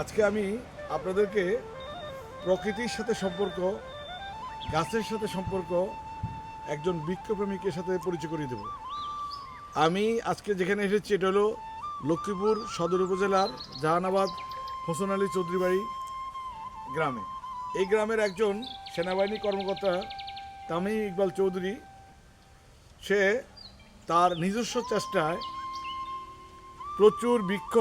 আজকে আমি আপনাদেরকে প্রকৃতির সাথে সম্পর্ক, গাছের সাথে সম্পর্ক, একজন বৃক্ষপ্রেমিকের সাথে পরিচয় করিয়ে দেব। আমি আজকে যেখানে এসেছি, এটা হলো লক্ষ্মীপুর সদর উপজেলার জাহানাবাদ হোসেন আলী চৌধুরী বাড়ি গ্রামে। এই গ্রামের একজন সেনাবাহিনী কর্মকর্তা তামিম ইকবাল চৌধুরী, সে তার নিজস্ব চেষ্টায় প্রচুর বৃক্ষ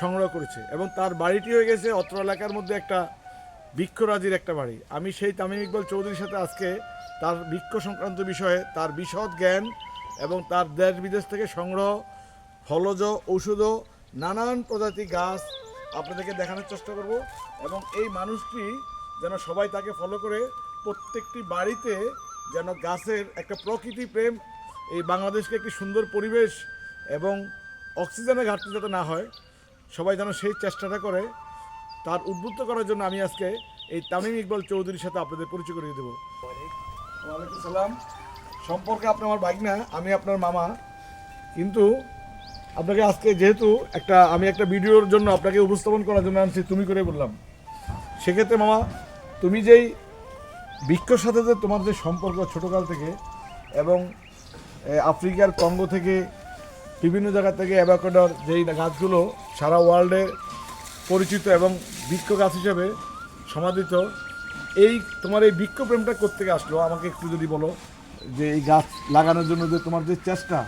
সংগ্রহ করেছে এবং তার বাড়িটি হয়ে গেছে অত্র এলাকার মধ্যে একটা বৃক্ষরাজির একটা বাড়ি। আমি সেই তামিম ইকবাল চৌধুরীর সাথে আজকে তার বৃক্ষ সংক্রান্ত বিষয়ে তার বিশদ জ্ঞান এবং তার দেশ বিদেশ থেকে সংগ্রহ, ফলজ, ঔষধ, নানান প্রজাতি গাছ আপনাদেরকে দেখানোর চেষ্টা করব এবং এই মানুষটি যেন সবাই তাকে ফলো করে, প্রত্যেকটি বাড়িতে যেন গাছের একটা প্রকৃতি প্রেম, এই বাংলাদেশকে একটি সুন্দর পরিবেশ এবং অক্সিজেনের ঘাটতি যাতে না হয়। সবাই যেন সেই চেষ্টাটা করে, তার উদ্বুদ্ধ করার জন্য আমি আজকে এই তামিম ইকবাল চৌধুরীর সাথে আপনাদের পরিচয় করিয়ে দেবো। ওয়ালাইকুম সালাম। সম্পর্কে আপনি আমার বাইক না আমি আপনার মামা। কিন্তু আপনাকে আজকে যেহেতু একটা, আমি একটা ভিডিওর জন্য আপনাকে উপস্থাপন করার জন্য আনছি, তুমি করে বললাম। সেক্ষেত্রে মামা, তুমি যেই বৃক্ষর সাথে তোমার যে সম্পর্ক ছোটোকাল থেকে এবং আফ্রিকার কঙ্গো থেকে বিভিন্ন জায়গা থেকে অ্যাভাকাডর যেই গাছগুলো সারা ওয়ার্ল্ডে পরিচিত এবং বৃক্ষ গাছ হিসেবে সমাদিত, এই তোমার এই বৃক্ষ প্রেমটা কোথেকে আসলো? আমাকে একটু যদি বলো যে এই গাছ লাগানোর জন্য যে তোমার যে চেষ্টা,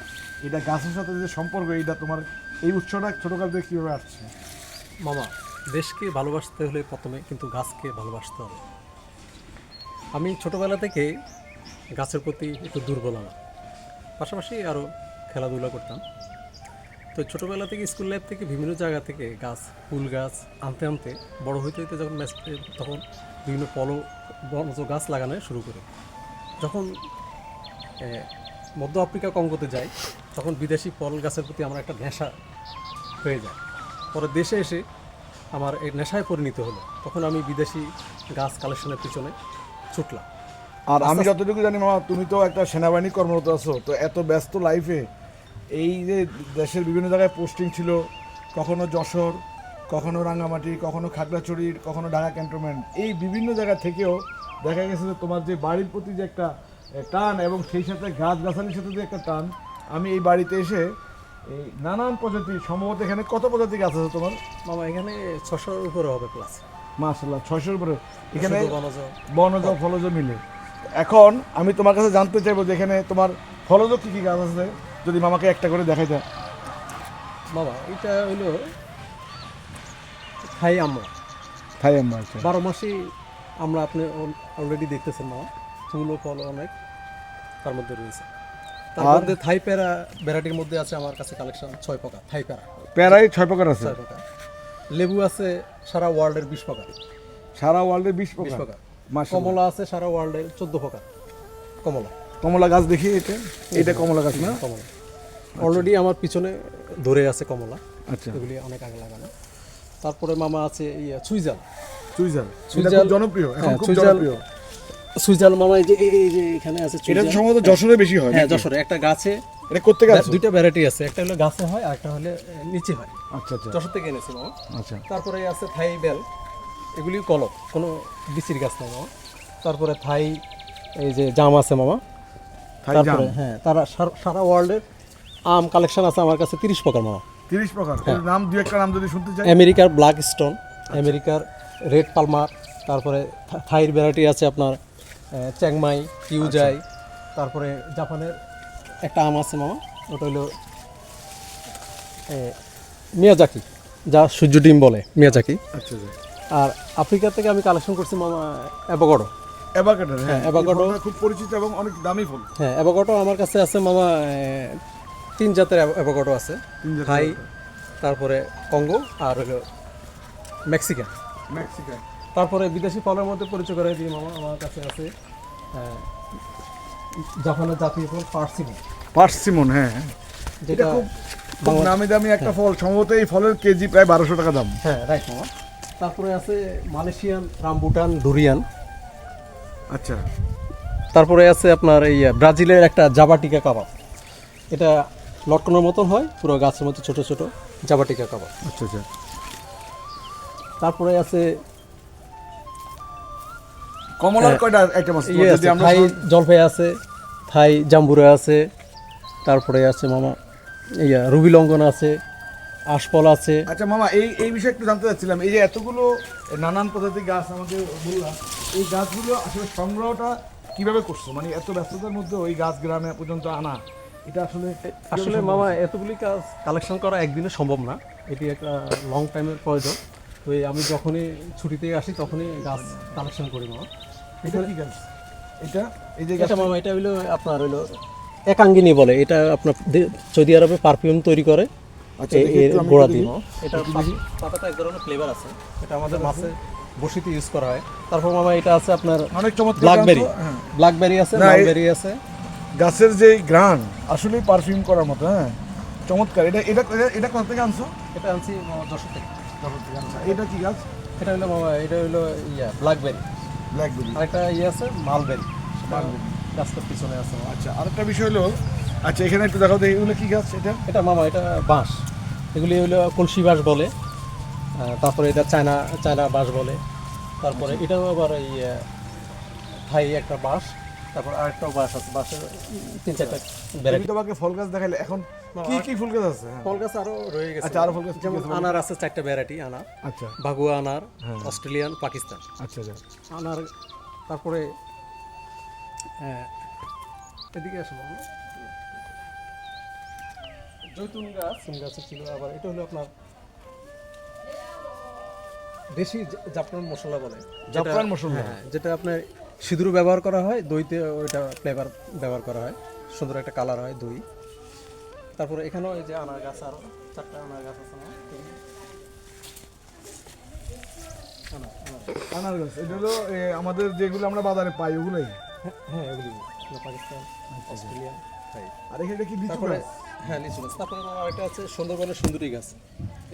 এটা গাছের সাথে যে সম্পর্ক এইটা তোমার এই উৎসটা ছোটোকাল থেকে কীভাবে আসছে? মামা, দেশকে ভালোবাসতে হলে প্রথমে কিন্তু গাছকে ভালোবাসতে হবে। আমি ছোটোবেলা থেকে গাছের প্রতি একটু দুর্বল আমার। পাশাপাশি আরও খেলাধুলা করতাম। তো ছোটোবেলা থেকে স্কুল লাইফ থেকে বিভিন্ন জায়গা থেকে গাছ ফুল গাছ আনতে আনতে বড় হইতে হইতে যখন ম্যাচ তখন বিভিন্ন ফল বনজ গাছ লাগানো শুরু করে। যখন মধ্য আফ্রিকা কঙ্গোতে যাই তখন বিদেশি ফল গাছের প্রতি আমার একটা নেশা হয়ে যায়। পরে দেশে এসে আমার এই নেশায় পরিণত হলো। তখন আমি বিদেশি গাছ কালেকশনের পিছনে ছুটলাম। আর আমি যতটুকু জানি মামা তুমি তো একটা সেনাবাহিনী কর্মরত আছো তো এত ব্যস্ত লাইফে এই যে দেশের বিভিন্ন জায়গায় পোস্টিং ছিল কখনো যশোর কখনো রাঙ্গামাটি কখনো খাগড়াছড়ি কখনো ঢাকা ক্যান্টনমেন্ট এই বিভিন্ন জায়গা থেকেও দেখা গেছে যে তোমার যে বাড়ির প্রতি যে একটা টান এবং সেই সাথে গাছ গাছালির সাথে যে একটা টান আমি এই বাড়িতে এসে এই নানান প্রজাতি সম্ভবত এখানে কত প্রজাতি গাছ আছে তোমার? মামা এখানে ছশোর উপরে হবে প্লাস মাসাল্লাহ ছশোর উপরে। এখানে বনজ ফলজ মিলে। এখন আমি তোমার কাছে জানতে চাইব যে এখানে তোমার ফলজ কী কী গাছ আছে? যদি মামাকে একটা করে দেখাই দেয় মামা এটা হইল খাই আমরা থাই আম্বা আছে বারো মাসই আমরা আপনি অলরেডি দেখতেছেন মামা। ফুল ও ফল অনেক তার মধ্যে রয়েছে। তার মধ্যে থাই প্যারা ভ্যারাইটির মধ্যে আছে আমার কাছে কালেকশন ছয় প্রকার থাই প্যারা প্যারাই ছয় প্রকার আছে? ছয় প্রকার। লেবু আছে সারা ওয়ার্ল্ডের বিশ প্রকার। সারা ওয়ার্ল্ডের বিশ প্রকার। কমলা আছে সারা ওয়ার্ল্ডের চোদ্দ প্রকার। কমলা। কমলা গাছ দেখি এটা। এটা কমলা গাছ না? কমলা। অলরেডি আমার পিছনে ধরে আছে কমলা। আচ্ছা। এগুলি অনেক আগে লাগানো। তারপরে মামা আছে ইয়া সুইজাল চুইঝাল- খুব জনপ্রিয় এখন হ্যাঁ, খুব জনপ্রিয়। সুইজাল মামা এই যে এই- যে এখানে আছে এটা সম্ভবত যশোরে বেশি হয় হ্যাঁ যশোরে। একটা গাছে এটা কোথেকে আছে? দুইটা ভ্যারাইটি আছে। একটা হলো গাছে হয় আর একটা হলে নিচে হয়। আচ্ছা আচ্ছা। যশোর থেকে এনেছি মামা। আচ্ছা। তারপরে আছে থাই বেল। এগুলি কলম। কোনো বিচির গাছ না মামা। তারপরে থাই এই যে জাম আছে মামা। তারপরে হ্যাঁ তারা সার- সারা ওয়ার্ল্ডের আম কালেকশন আছে আমার কাছে তিরিশ প্রকার মামা। তিরিশ প্রকার? হ্যাঁ। এর নাম দু একটা নাম যদি শুনতে চাই। আমেরিকার ব্ল্যাক স্টোন আমেরিকার রেড পালমার তারপরে থাইর ভ্যারাইটি আছে আপনার চ্যাংমাই কিউজাই তারপরে জাপানের একটা আম আছে মামা ওটা হলো মিয়াজাকি যা সূর্য ডিম বলে মিয়াজাকি আচ্ছা আচ্ছা। আর আফ্রিকা থেকে আমি কালেকশন করছি মামা অ্যাভোকাডো অ্যাভাকাডো হ্যাঁ। ফলটা খুব পরিচিত এবং অনেক দামি ফল। হ্যাঁ অ্যাভোকাডো আমার কাছে আছে মামা তিন জাতের অ্যাভোকাডো আছে। থাই তারপরে কঙ্গো আর হলো মেক্সিকান। মেক্সিকান। তারপরে বিদেশি ফলের মধ্যে পরিচয় করে দিই মামা আমার কাছে আছে জাপানের জাতীয় ফল পার্সিমন। পার্সিমন হ্যাঁ। হ্যাঁ। যেটা খুব খুব নামি দামি একটা ফল সম্ভবত এই ফলের কেজি প্রায় বারোশো টাকা দাম। হ্যাঁ রাইট মামা। তারপরে আছে মালয়েশিয়ান রামবুটান ডুরিয়ান। আচ্ছা। তারপরে আছে আপনার এই ব্রাজিলের একটা জাবাটিকা কাবাব। এটা লটকনের মতন হয় পুরো গাছের মতো ছোট ছোট জাবাটিকা কাবাব আচ্ছা আচ্ছা। তারপরে আছে কমলার হ্যাঁ। কয়টা আইটেম আছে ইয়ে যদি আমরা থাই জলপাই আছে থাই জাম্বুরা আছে তারপরে আছে মামা ইয়া রুবি লঙ্ঘন আছে আশপল আছে। আচ্ছা মামা এই এই বিষয়ে একটু জানতে চাচ্ছিলাম। এই যে এতগুলো নানান প্রজাতির গাছ আমাকে বললাম এই গাছগুলো আসলে সংগ্রহটা কীভাবে করছ? মানে এত ব্যস্ততার মধ্যে ওই গাছ গ্রামে পর্যন্ত আনা এটা আসলে আসলে মামা এতগুলি কাজ কালেকশন করা একদিনে সম্ভব না। এটি একটা লং টাইমের প্রয়োজন। তো আমি যখনই ছুটিতে আসি তখনই গাছ কালেকশন করি মামা। এটা কি গাছ? এটা? এই যে এটা মামা এটা হলো আপনার হলো একাঙ্গিনী বলে। এটা আপনার সৌদি আরবে পারফিউম তৈরি করে। আচ্ছা, গোড়া দিয়ে। এটা পাতাটা এক ধরনের ফ্লেভার আছে। এটা আমাদের মাছে বসিতে ইউজ করা হয়। তারপর মামা এটা আছে আপনার অনেক চমৎকার ব্ল্যাকবেরি। ব্ল্যাকবেরি আছে ব্ল্যাকবেরি আছে। গাছের যে গ্রান আসলেই পারফিউম করার মতো হ্যাঁ? চমৎকার। এটা এটা এটা- কোথা থেকে আনছো? এটা আনছি মামা যশোর থেকে আচ্ছা, এটা কি গাছ? এটা হলো এটা হলো ইয়া ব্ল্যাকবেরি ব্ল্যাকবেরি আরেকটা ইয়ে আছে মালবেরি সেটা গাছটার পিছনে আছে। আচ্ছা আরেকটা বিষয় হলো আচ্ছা এখানে একটু দেখাও দেখি এগুলো কি গাছ এটা? এটা মামা এটা বাঁশ। এগুলি হলো কলসি বাঁশ বলে তারপরে এটা চায়না চায়না বাঁশ বলে। তারপরে এটাও আবার এই থাই একটা বাঁশ। তারপর আরেকটাও বাঁশ আছে বাঁশের তিন চারটা ভ্যারাইটি তোমাকে ফল গাছ দেখাইলে এখন কি কি ফুল গাছ আছে? হ্যাঁ। ফল গাছ আরও রয়ে গেছে। আচ্ছা, আরও ফল গাছ যেমন আনার আছে চারটা ভ্যারাইটি আনার আচ্ছা। বাগুয়া আনার অস্ট্রেলিয়ান পাকিস্তান। আচ্ছা আচ্ছা। আনার তারপরে এদিকে আসব জৈতুন গাছ জৈতুন গাছের ছিল আবার এটা হলো আপনার দেশি জাফরান মশলা বলে। জাফরান মশলা? হ্যাঁ যেটা আপনার সিঁদুর ব্যবহার করা হয় দইতে ওইটা ফ্লেভার ব্যবহার করা হয়। সুন্দর একটা কালার হয় দই। তারপরে এখানেও এই যে আনার গাছ আরও চারটা আনার গাছ আছে না? আনার আনার আনার গাছ এটা হলো এ, আমাদের যেগুলো আমরা বাজারে পাই ওগুলোই? হ্যাঁ, হ্যাঁ এগুলি এগুলো পাকিস্তান অস্ট্রেলিয়া আর এখানে কি লিচু গাছ? হ্যাঁ লিচু গাছ। তারপরে আমার আরেকটা আছে সুন্দরবনের সুন্দরী গাছ।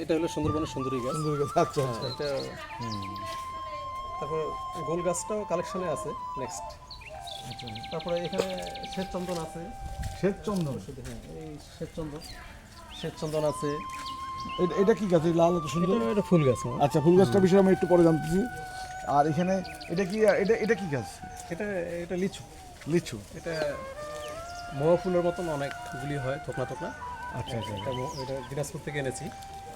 এটা হলো সুন্দরবনের সুন্দরী গাছ। সুন্দর গাছ আচ্ছা হ্যাঁ, আচ্ছা এটা তারপর গোল গাছটাও কালেকশনে আছে নেক্সট আচ্ছা। তারপরে এখানে শ্বেত চন্দন আছে। শ্বেত চন্দন শুধু হ্যাঁ এই শ্বেত চন্দন শ্বেত চন্দন আছে এটা- কি গাছ? লাল এত সুন্দর? এটা এটা ফুল গাছ আচ্ছা ফুল গাছটা বিষয়ে আমি একটু পরে জানতেছি আর এখানে এটা কি এটা এটা কি গাছ? এটা এটা লিচু। লিচু? এটা মোয়া ফুলের মতন অনেকগুলি হয় থোকনা থোকনা। আচ্ছা আচ্ছা। এটা এটা দিনাজপুর থেকে এনেছি।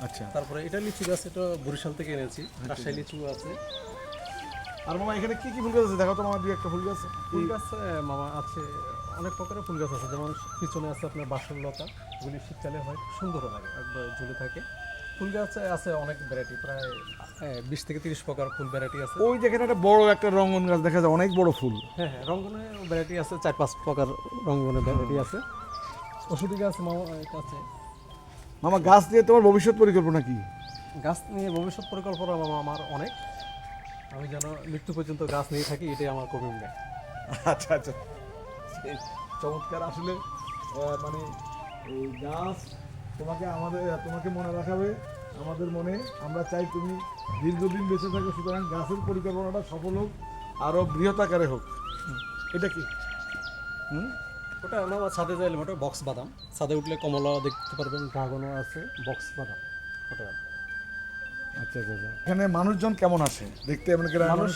আচ্ছা। তারপরে এটা লিচু গাছ এটা বরিশাল থেকে এনেছি। রাজশাহী লিচু আছে। আর মামা এখানে কি কি ফুল গাছ আছে? দেখো তো আমার দুই একটা ফুল গাছ ফুল গাছ মামা আছে অনেক প্রকারের ফুল গাছ আছে। যেমন পিছনে আছে আপনার বাসরলতা এগুলি শীতকালে হয় সুন্দর লাগে একবার ঝুলে থাকে। ফুল গাছ আছে অনেক ভ্যারাইটি প্রায় বিশ থেকে তিরিশ প্রকার ফুল ভ্যারাইটি আছে। ওই যেখানে একটা বড় একটা রঙন গাছ দেখা যায় অনেক বড় ফুল। হ্যাঁ হ্যাঁ রঙ্গনে ভ্যারাইটি আছে চার পাঁচ প্রকার রঙ্গনের ভ্যারাইটি আছে। ওষুধি গাছ মামা আছে। মামা গাছ দিয়ে তোমার ভবিষ্যৎ পরিকল্পনা কি? গাছ নিয়ে ভবিষ্যৎ পরিকল্পনা মামা আমার অনেক। আমি যেন মৃত্যু পর্যন্ত গাছ নিয়ে থাকি এটাই আমার কমিটমেন্ট আচ্ছা আচ্ছা। এই চমৎকার আসলে মানে এই গাছ তোমাকে আমাদের তোমাকে মনে রাখাবে আমাদের মনে। আমরা চাই তুমি দীর্ঘদিন বেঁচে থাকো সুতরাং গাছের পরিকল্পনাটা সফল হোক আরও বৃহৎ আকারে হোক। এটা কি? হুম? ওটা আমার ছাদে যাইলে ওটা বক্স বাদাম। ছাদে উঠলে কমলা দেখতে পারবেন ড্রাগনও আছে বক্স বাদাম। ওটা আচ্ছা আচ্ছা আচ্ছা। এখানে মানুষজন কেমন আসে? দেখতে করে মানুষ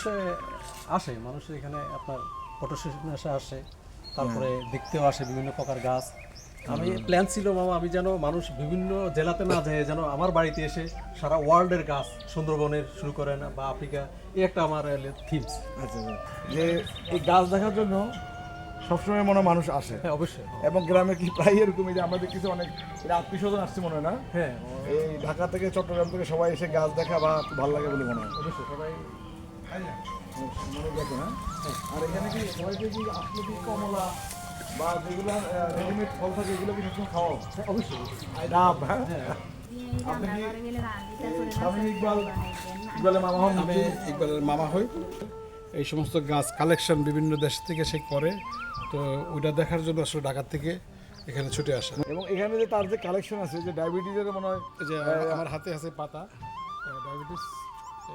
আসে মানুষ এখানে আপনার ফটো সেশনে আসে তারপরে দেখতেও আসে বিভিন্ন প্রকার গাছ। আমি প্ল্যান ছিল মামা আমি যেন মানুষ বিভিন্ন জেলাতে না যায় যেন আমার বাড়িতে এসে সারা ওয়ার্ল্ডের গাছ সুন্দরবনের শুরু করেন বা আফ্রিকা এই একটা আমার থিমস আচ্ছা আচ্ছা। যে এই গাছ দেখার জন্য সবসময় মনে হয় মানুষ আসে। হ্যাঁ অবশ্যই। এবং গ্রামে কি প্রায় এরকম এই যে আমাদের কিছু অনেক আত্মীয় স্বজন আসছে মনে হয় না? হ্যাঁ। এই ঢাকা থেকে চট্টগ্রাম থেকে সবাই এসে গাছ দেখা বা ভালো লাগে বলে মনে হয়। অবশ্যই। সবাই মনে দেখে না। আর এখানে কি সবাইকে কি আসলে কি কমলা বা যেগুলো রেডিমেড ফল থাকে এগুলো কি সবসময় খাওয়া হ্যাঁ, অবশ্যই। ডাব হ্যাঁ? আপনি কি ইকবাল ইকবালের মামা হন? আমি ইকবালের মামা হই। এই সমস্ত গাছ কালেকশন বিভিন্ন দেশ থেকে সে করে তো ওইটা দেখার জন্য আসলে ঢাকার থেকে এখানে ছুটে আসা। এবং এখানে যে তার যে কালেকশন আছে যে ডায়াবেটিসের মনে হয় যে আমার হাতে আছে পাতা ডায়াবেটিস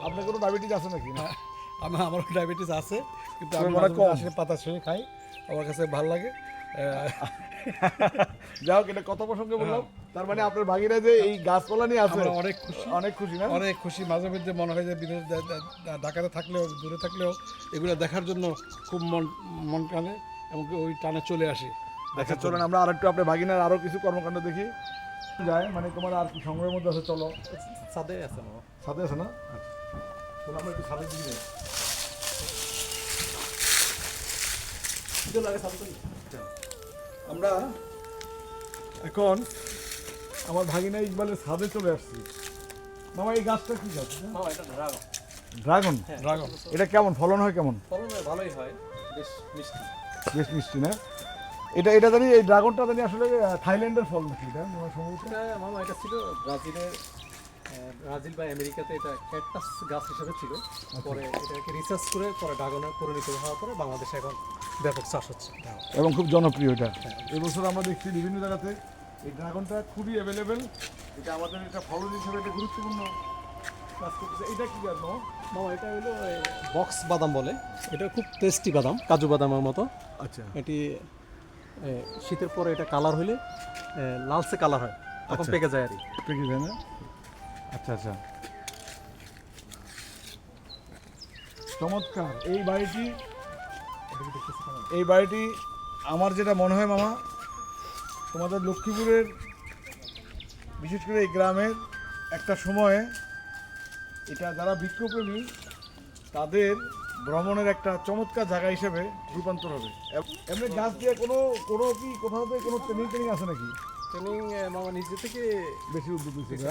আপনার কোনো ডায়াবেটিস আছে নাকি? না আমার আমারও ডায়াবেটিস আছে কিন্তু আমি। আসলে পাতা ছেড়ে খাই আমার কাছে ভালো লাগে যাই হোক এটা কত প্রসঙ্গে বললাম। তার মানে আপনার ভাগিনা যে এই গাছপালা নিয়ে আছে অনেক খুশি। অনেক খুশি না? অনেক খুশি। মাঝে মধ্যে মনে হয় যে বিদেশ ঢাকাতে থাকলেও দূরে থাকলেও এগুলো দেখার জন্য খুব মন মন টানে এমনকি ওই টানে চলে আসি। আচ্ছা চলেন আমরা আর একটু আপনার ভাগিনার আরও কিছু কর্মকাণ্ড দেখি। যায় মানে তোমার আর কি সংগ্রহের মধ্যে আছে চলো। সাদে আছে সাথে আছে না? চলো আমরা একটু সাথে দিকে যাই। আমরা এখন আমার ভাগিনা ইকবালের ছাদে চলে আসছি। মামা এই গাছটা কি গাছ? মামা এটা ড্রাগন। ড্রাগন? ড্রাগন। এটা কেমন ফলন হয় কেমন? ফলন হয় ভালোই হয় বেশ মিষ্টি। বেশ মিষ্টি না? এটা এটা জানি এই ড্রাগনটা জানি আসলে থাইল্যান্ডের ফল নাকি এটা আমার সম্ভবত? মামা এটা ছিল ব্রাজিলের ব্রাজিল বা আমেরিকাতে এটা ক্যাকটাস গাছ হিসেবে ছিল। পরে এটাকে রিসার্চ করে পরে ড্রাগনে পরিণত হওয়ার পরে বাংলাদেশে এখন ব্যাপক চাষ হচ্ছে। এবং খুব জনপ্রিয় এটা। এবছর আমরা দেখছি বিভিন্ন জায়গাতে এই ড্রাগনটা খুবই অ্যাভেলেবেল এটা আমাদের এটা ফলন হিসেবে একটা গুরুত্বপূর্ণ কাজ করতেছে। এটা কি জানো? মামা এটা হলো বক্স বাদাম বলে। এটা খুব টেস্টি বাদাম কাজু বাদামের মতো। আচ্ছা। এটি শীতের পরে এটা কালার হলে এ, লালচে কালার হয়। তখন আচ্ছা। পেকে যায় আর কি। পেকে যায় না? আচ্ছা আচ্ছা। চমৎকার। এই বাড়িটি এই বাড়িটি আমার যেটা মনে হয় মামা তোমাদের লক্ষ্মীপুরের বিশেষ করে এই গ্রামের একটা সময়ে এটা যারা বৃক্ষপ্রেমী তাদের ভ্রমণের একটা চমৎকার জায়গা হিসেবে রূপান্তর হবে। এমনি গাছ দিয়ে কোনো কোনো কি কোথাও থেকে কোনো ট্রেনিং ট্রেনিং আছে নাকি? ট্রেনিং মামা নিজে থেকে বেশি উদ্যোগ থেকে।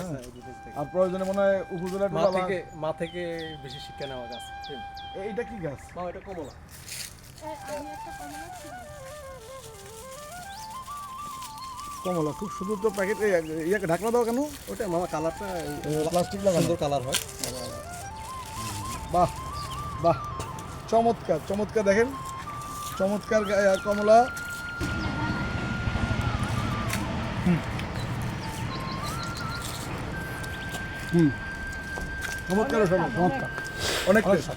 আর প্রয়োজনে মনে হয় উপজেলা মা থেকে মা থেকে বেশি শিক্ষা নেওয়া গাছ। এইটা কি গাছ? মামা এটা কমলা। আমি একটা কমলা কমলা খুব সুন্দর তো প্যাকেট ইয়াকে ঢাকনা দাও কেন? ওটা মামা কালারটা প্লাস্টিক সুন্দর কালার হয়। বাহ বাহ। চমৎকার চমৎকার দেখেন। চমৎকার কমলা। হুম। চমৎকার চমৎকার অনেক taste।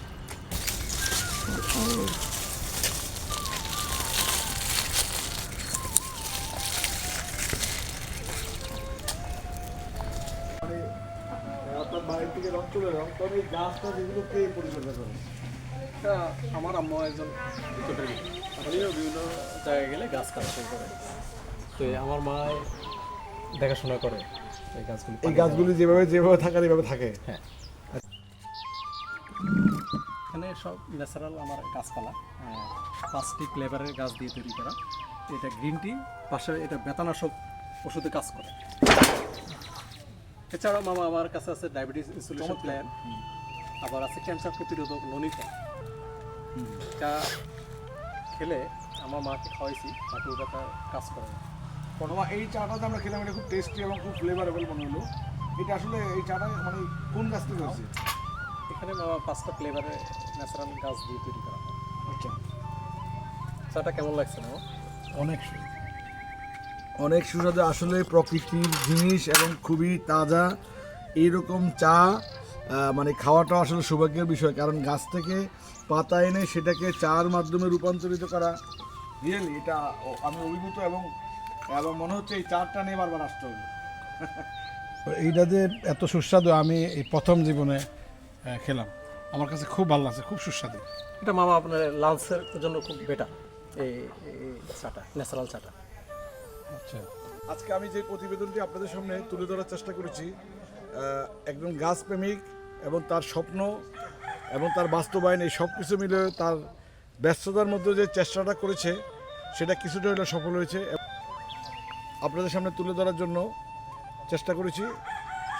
মানে আপনার বাড়ি থেকে রং চলে যাও তবে এই গাছটা যেগুলো কে পরিচর্যা করে? আমার আম্মু একজন বিভিন্ন জায়গায় গেলে গাছ শুরু করে। তো আমার মা দেখাশোনা করে এই গাছগুলি এই গাছগুলি যেভাবে যেভাবে থাকার এইভাবে থাকে? হ্যাঁ। এখানে সব ন্যাচারাল আমার গাছপালা প্লাস্টিক লেবারের গাছ দিয়ে তৈরি করা। এটা গ্রিন টি পাশে এটা বেতানাশক ওষুধে কাজ করে। এছাড়াও মামা আমার কাছে আছে ডায়াবেটিস ইনসুলেশন প্ল্যান। আবার আছে ক্যান্সার প্রতিরোধক ননিতা যা খেলে আমার মাকে খাওয়াইছি হাঁটু ব্যথা কাজ করে না। প্রথমে এই চাটা যে আমরা খেলাম এটা খুব টেস্টি এবং খুব ফ্লেভারেবল মনে হলো। এটা আসলে এই চাটা মানে কোন গাছ থেকে হয়েছে এখানে মামা পাঁচটা ফ্লেভারে ন্যাচারাল গাছ দিয়ে তৈরি করা হয়। আচ্ছা। চাটা কেমন লাগছে না অনেক অনেক সুস্বাদু। আসলে প্রকৃতির জিনিস এবং খুবই তাজা। এইরকম চা মানে খাওয়াটা আসলে সৌভাগ্যের বিষয় কারণ গাছ থেকে পাতা এনে সেটাকে চার মাধ্যমে রূপান্তরিত করা রিয়েলি এটা আমি অভিভূত এবং এবং মনে হচ্ছে এই চারটা নিয়ে বারবার আসতে হবে। এইটা যে এত সুস্বাদু আমি এই প্রথম জীবনে খেলাম। আমার কাছে খুব ভালো লাগছে খুব সুস্বাদু। এটা মামা আপনার লাঞ্চের জন্য খুব বেটার এই চাটা ন্যাচারাল চাটা। আজকে আমি যে প্রতিবেদনটি আপনাদের সামনে তুলে ধরার চেষ্টা করেছি একজন গাছপ্রেমিক এবং তার স্বপ্ন এবং তার বাস্তবায়ন, এই সব কিছু মিলে তার ব্যস্ততার মধ্যে যে চেষ্টাটা করেছে, সেটা কিছুটা হলে সফল হয়েছে। আপনাদের সামনে তুলে ধরার জন্য চেষ্টা করেছি।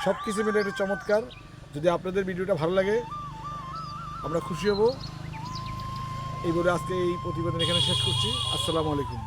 সব কিছু মিলে এটা চমৎকার। যদি আপনাদের ভিডিওটা ভালো লাগে, আমরা খুশি হব। এই বলে আজকে এই প্রতিবেদন এখানে শেষ করছি। আসসালামু আলাইকুম।